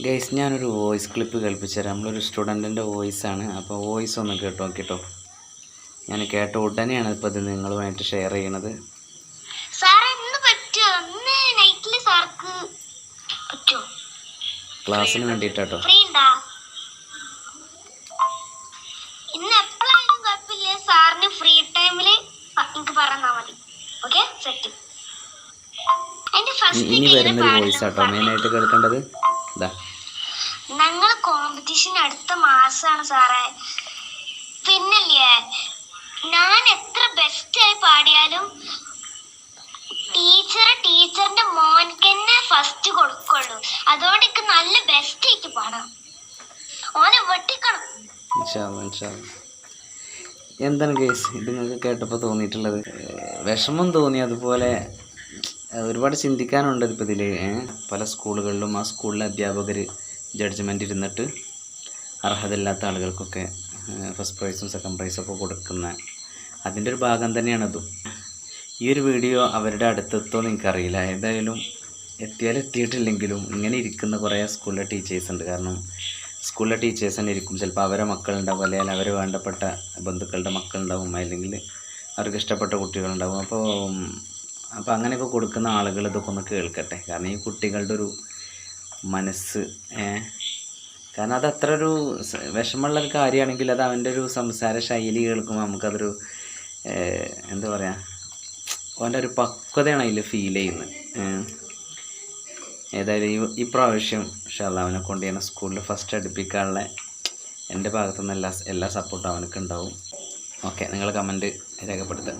Guys ഞാനൊരു voice clip കേൾപ്പിച്ചു തരാം നമ്മളൊരു സ്റ്റുഡന്റിന്റെ ആണ്. അപ്പോൾ വോയിസ് ഒന്ന് കേട്ടോ കേട്ടോ. ഞാൻ കേട്ട ഉടനെയാണ് ഇപ്പോൾ ഇത് നിങ്ങളുമായിട്ട് ഷെയർ ചെയ്യണത്. ക്ലാസ്സിന് വേണ്ടിയിട്ടാട്ടോ. ഫ്രീ ഉണ്ടാ? ഇന്ന് എപ്പോഴായാലും കുഴപ്പമില്ല. സാറിന് ഫ്രീ എനിക്ക് മതി. ഓക്കെ സെറ്റ് ഇനി വരുന്നൊരു വോയിസ് ആട്ടോ. മെയിനായിട്ട് കേൾക്കേണ്ടത് ഞങ്ങൾ കോമ്പറ്റീഷൻ അടുത്ത മാസമാണ് സാറേ. പിന്നല്ലേ ഞാൻ എത്ര ബെസ്റ്റ് ആയി പാടിയാലും ടീച്ചർ ടീച്ചറിന്റെ മോൻക്ക് തന്നെ ഫസ്റ്റ് കൊടുക്കുള്ളൂ. അതുകൊണ്ട് എനിക്ക് നല്ല ബെസ്റ്റ് ആയിട്ട് പാടാം. ഓനെ വെട്ടിക്കണം. എന്താണ് കേസ് ഇത് നിങ്ങൾക്ക് കേട്ടപ്പോൾ തോന്നിയിട്ടുള്ളത്? വിഷമം തോന്നി അതുപോലെ ഒരുപാട് ചിന്തിക്കാനുണ്ട് ഇപ്പോൾ ഇതിൽ പല സ്കൂളുകളിലും ആ സ്കൂളിലെ അധ്യാപകർ ജഡ്ജ്മെന്റ് ഇരുന്നിട്ട് അർഹതയില്ലാത്ത ആളുകൾക്കൊക്കെ ഫസ്റ്റ് പ്രൈസും സെക്കൻഡ് പ്രൈസും ഒക്കെ കൊടുക്കുന്ന അതിന്റെ ഒരു ഭാഗം തന്നെയാണതും ഈ ഒരു വീഡിയോ അവരുടെ അടുത്തെത്തോ എനിക്കറിയില്ല. ഏതായാലും എത്തിയാൽ എത്തിയിട്ടില്ലെങ്കിലും ഇങ്ങനെ ഇരിക്കുന്ന കുറേ സ്കൂളിലെ ടീച്ചേഴ്സ് ഉണ്ട്. കാരണം സ്കൂളിലെ ടീച്ചേഴ്സ് തന്നെ ഇരിക്കും. ചിലപ്പോൾ അവരെ മക്കളുണ്ടാവും അല്ലെങ്കിൽ അവർ വേണ്ടപ്പെട്ട ബന്ധുക്കളുടെ മക്കളുണ്ടാവും അല്ലെങ്കിൽ അവർക്ക് ഇഷ്ടപ്പെട്ട കുട്ടികളുണ്ടാവും. അപ്പോൾ അപ്പോൾ അങ്ങനെയൊക്കെ കൊടുക്കുന്ന ആളുകൾ ഇതൊക്കെ ഒന്ന് കേൾക്കട്ടെ. കാരണം ഈ കുട്ടികളുടെ ഒരു മനസ്സ് കാരണം അത് അത്ര ഒരു വിഷമമുള്ളൊരു കാര്യമാണെങ്കിൽ അത് അവന്റെ ഒരു സംസാര ശൈലി കേൾക്കുമ്പോൾ നമുക്കതൊരു എന്താ പറയുക അവന്റെ ഒരു പക്വതയാണ് അതിൽ ഫീൽ ചെയ്യുന്നത്. ഏതായാലും ഈ ഈ പ്രാവശ്യം ഷാല്ല അവനെ കൊണ്ട് ഞാൻ സ്കൂളിൽ ഫസ്റ്റ് അടുപ്പിക്കാനുള്ള എന്റെ ഭാഗത്തുനിന്ന് എല്ലാ എല്ലാ സപ്പോർട്ടും അവനക്ക് ഉണ്ടാവും. ഓക്കെ നിങ്ങൾ കമന്റ് രേഖപ്പെടുത്തുക.